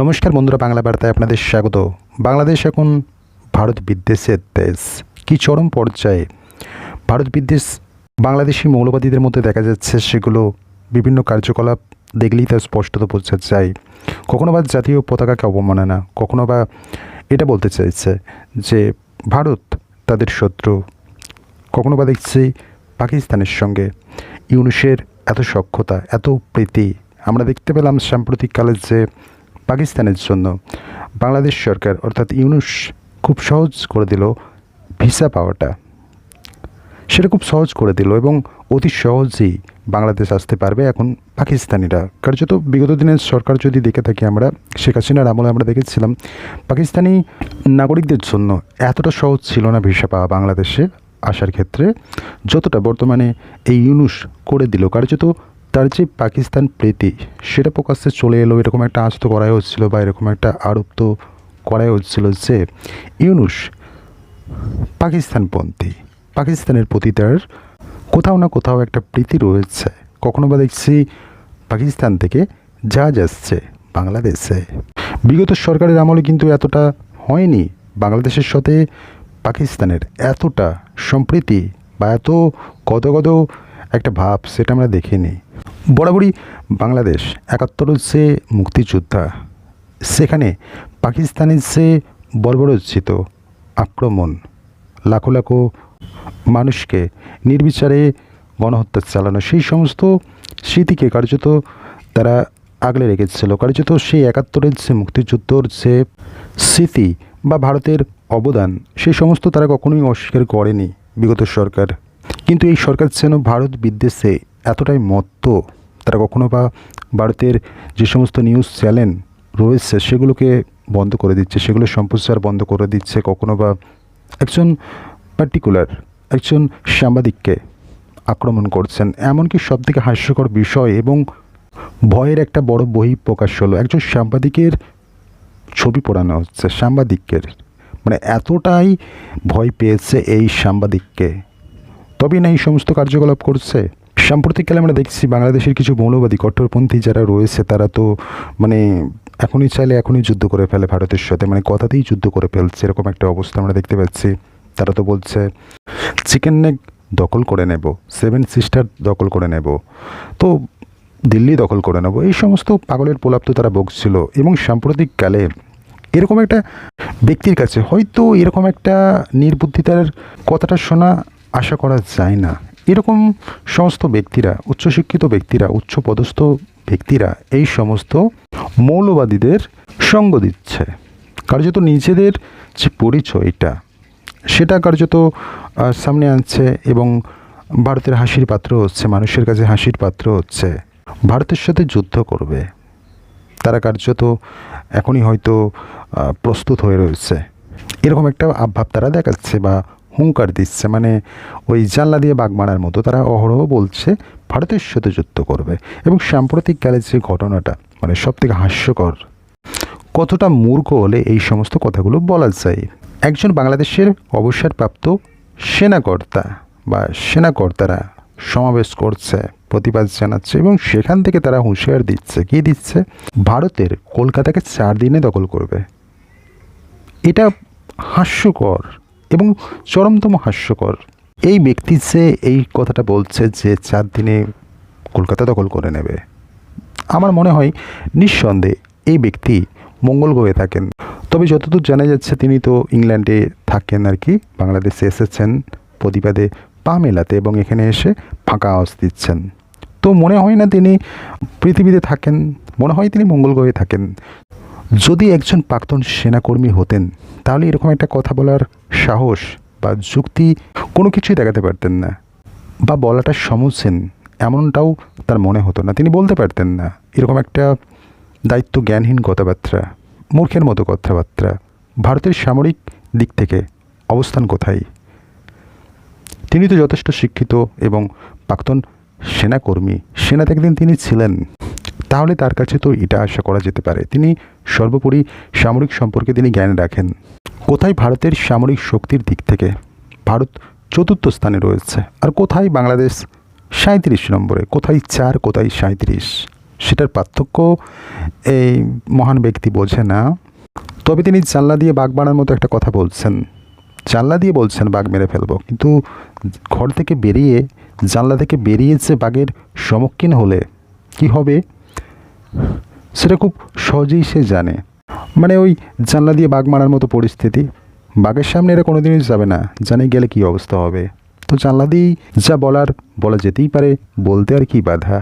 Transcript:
নমস্কার বন্ধুরা, বাংলা বার্তায় আপনাদের স্বাগত। বাংলাদেশ এখন ভারত বিদ্বেষের দেশ। কি চরম পর্যায়ে ভারত বিদ্বেষ বাংলাদেশি মৌলবাদীদের মধ্যে দেখা যাচ্ছে, সেগুলো বিভিন্ন কার্যকলাপ দেখলেই তা স্পষ্টত বোঝা যায়। কখনো বা জাতীয় পতাকাকে অবমাননা কখনো বা এটা বলতে চাইছে যে ভারত তাদের শত্রু। কখনো বা দেখছি পাকিস্তানের সঙ্গে ইউনুসের এত সক্ষতা এত প্রীতি। আমরা দেখতে পেলাম সাম্প্রতিককালে যে পাকিস্তানের জন্য বাংলাদেশ সরকার, অর্থাৎ ইউনুস, খুব সহজ করে দিল ভিসা পাওয়াটা। সেটা খুব সহজ করে দিল এবং অতি সহজেই বাংলাদেশ আসতে পারবে এখন পাকিস্তানিরা। কার্যত বিগত দিনের সরকার যদি দেখে থাকি আমরা, শেখ হাসিনার আমলে আমরা দেখেছিলাম, পাকিস্তানি নাগরিকদের জন্য এতটা সহজ ছিল না ভিসা পাওয়া বাংলাদেশে আসার ক্ষেত্রে, যতটা বর্তমানে এই ইউনুস করে দিল। কার্যত তার যে পাকিস্তান প্রীতি, সেটা প্রকাশ্যে চলে এলো, এরকম একটা আস্ত করাই হচ্ছিল বা এরকম একটা আরোপ তো করাই হচ্ছিল যে ইউনুস পাকিস্তানপন্থী, পাকিস্তানের প্রতি তার কোথাও না কোথাও একটা প্রীতি রয়েছে। কখনো বা দেখছি পাকিস্তান থেকে জাহাজ আসছে বাংলাদেশে। বিগত সরকারের আমলে কিন্তু এতটা হয়নি বাংলাদেশের সাথে পাকিস্তানের এতটা সম্প্রীতি বা এত কত একটা ভাব, সেটা আমরা দেখিনি। বরাবরই বাংলাদেশ একাত্তর যে মুক্তিযোদ্ধা। সেখানে পাকিস্তানের যে বর্বরোচিত আক্রমণ। লাখো লাখো মানুষকে নির্বিচারে গণহত্যা চালানো, সেই সমস্ত স্মৃতিকে কার্যত তারা আগলে রেখেছিল। কার্যত সেই একাত্তরের যে মুক্তিযুদ্ধর যে স্মৃতি বা ভারতের অবদান সেই সমস্ত তারা কখনোই অস্বীকার করেনি বিগত সরকার। কিন্তু এই সরকার যেন ভারত বিদ্বেষে এতটাই মত্ত তারা কখনো বা ভারতের যে সমস্ত নিউজ চ্যানেল রয়েছে, সেগুলোকে বন্ধ করে দিচ্ছে, সেগুলো সম্প্রচার বন্ধ করে দিচ্ছে কখনো বা একজন পার্টিকুলার একজন সাংবাদিককে আক্রমণ করছেন। এমনকি সবথেকে হাস্যকর বিষয় এবং ভয়ের একটা বড় বই প্রকাশ হলো, একজন সাংবাদিকের ছবি পড়ানো হচ্ছে, সাংবাদিকের। মানে এতটাই ভয় পেয়েছে এই সাংবাদিককে। তবেই না এই সমস্ত কার্যকলাপ করছে? সাম্প্রতিককালে আমরা দেখছি বাংলাদেশের কিছু মৌলবাদী কট্টরপন্থী যারা রয়েছে, তারা তো মানে এখনই চাইলে এখনই যুদ্ধ করে ফেলে ভারতের সাথে মানে কথাতেই যুদ্ধ করে ফেলছে, এরকম একটা অবস্থা আমরা দেখতে পাচ্ছি। তারা তো বলছে চিকেন নেক দখল করে নেব সেভেন সিস্টার দখল করে নেব। তো দিল্লি দখল করে নেব, এই সমস্ত পাগলের প্রলাপ তো তারা বকছিল এবং সাম্প্রতিককালে এরকম একটা ব্যক্তির কাছে হয়তো এরকম একটা নির্বুদ্ধিতার কথাটা শোনা আশা করা যায় না। এরকম সমস্ত ব্যক্তিরা, উচ্চশিক্ষিত ব্যক্তিরা, উচ্চপদস্থ ব্যক্তিরা এই সমস্ত মৌলবাদীদের সঙ্গ দিচ্ছে। কার্যত নিজেদের যে পরিচয়টা, সেটা কার্যত সামনে আনছে এবং ভারতের হাসির পাত্র হচ্ছে, মানুষের কাছে হাসির পাত্র হচ্ছে, ভারতের সাথে যুদ্ধ করবে। তারা কার্যত এখনই হয়তো প্রস্তুত হয়ে রয়েছে। এরকম একটা আভাব তারা দেখাচ্ছে বা হুঙ্কার দিচ্ছে মানে ওই জানলা দিয়ে বাঘ মারার মতো। তারা অহরহ বলছে, ভারতের সাথে যুদ্ধ করবে। এবং সাম্প্রতিককালের যে ঘটনাটা মানে সব থেকে হাস্যকর, কতটা মূর্খ হলে এই সমস্ত কথাগুলো বলা যায়। একজন বাংলাদেশের অবসরপ্রাপ্ত সেনাকর্তা বা সেনাকর্তারা সমাবেশ করছে, প্রতিবাদ জানাচ্ছে এবং সেখান থেকে তারা হুঁশিয়ার দিচ্ছে। কি দিচ্ছে? ভারতের কলকাতাকে চার দিনে দখল করবে। এটা হাস্যকর। এবং চরমতম হাস্যকর। এই ব্যক্তি যে এই কথাটা বলছে যে চার দিনে কলকাতা দখল করে নেবে, আমার মনে হয় নিঃসন্দেহে এই ব্যক্তি মঙ্গল গ্রহে থাকেন। তবে যতদূর জানা যাচ্ছে, তিনি তো ইংল্যান্ডে থাকেন আর কি, বাংলাদেশে এসেছেন, প্রতিবাদে পা মেলাতে এবং এখানে এসে ফাঁকা আওয়াজ দিচ্ছেন। তো মনে হয় না তিনি পৃথিবীতে থাকেন, মনে হয় তিনি মঙ্গল গ্রহে থাকেন। যদি একজন প্রাক্তন সেনাকর্মী হতেন, তাহলে এরকম একটা কথা বলার সাহস বা যুক্তি কোনো কিছুই দেখাতে পারতেন না বা বলাটা সমঝছেন এমনটাও তার মনে হতো না। তিনি বলতে পারতেন না, এরকম একটা দায়িত্ব জ্ঞানহীন কথাবার্তা, মূর্খের মতো কথাবার্তা, ভারতের সামরিক দিক থেকে অবস্থান কোথায়? তিনি তো যথেষ্ট শিক্ষিত এবং প্রাক্তন সেনাকর্মী সেনাতে একদিন তিনি ছিলেন, তাহলে তার কাছে তো এটা আশা করা যেতে পারে। তিনি সর্বোপরি সামরিক সম্পর্কে তিনি জ্ঞান রাখেন। কোথায় ভারতের সামরিক শক্তির দিক থেকে ভারত চতুর্থ স্থানে রয়েছে? আর কোথায় বাংলাদেশ সাঁত্রিশ নম্বরে? কোথায় চার, কোথায় সাঁত্রিশ সেটার পার্থক্য এই মহান ব্যক্তি বোঝে না। তবে তিনি জানলা দিয়ে বাঘ বাড়ার মতো একটা কথা বলছেন। জানলা দিয়ে বলছেন, বাঘ মেরে ফেলব। কিন্তু ঘর থেকে বেরিয়ে, জানলা থেকে বেরিয়ে যে বাঘের সম্মুখীন হলে কি হবে, সেটা খুব সহজেই সে জানে। মানে ওই জানলা দিয়ে বাঘ মারার মতো পরিস্থিতি। বাঘের সামনে এরা কোনো দিনই যাবে না, জানে গেলে কি অবস্থা হবে। তো জানলা দিয়েই যা বলার, বলা যেতেই পারে, বলতে আর কি বাধা?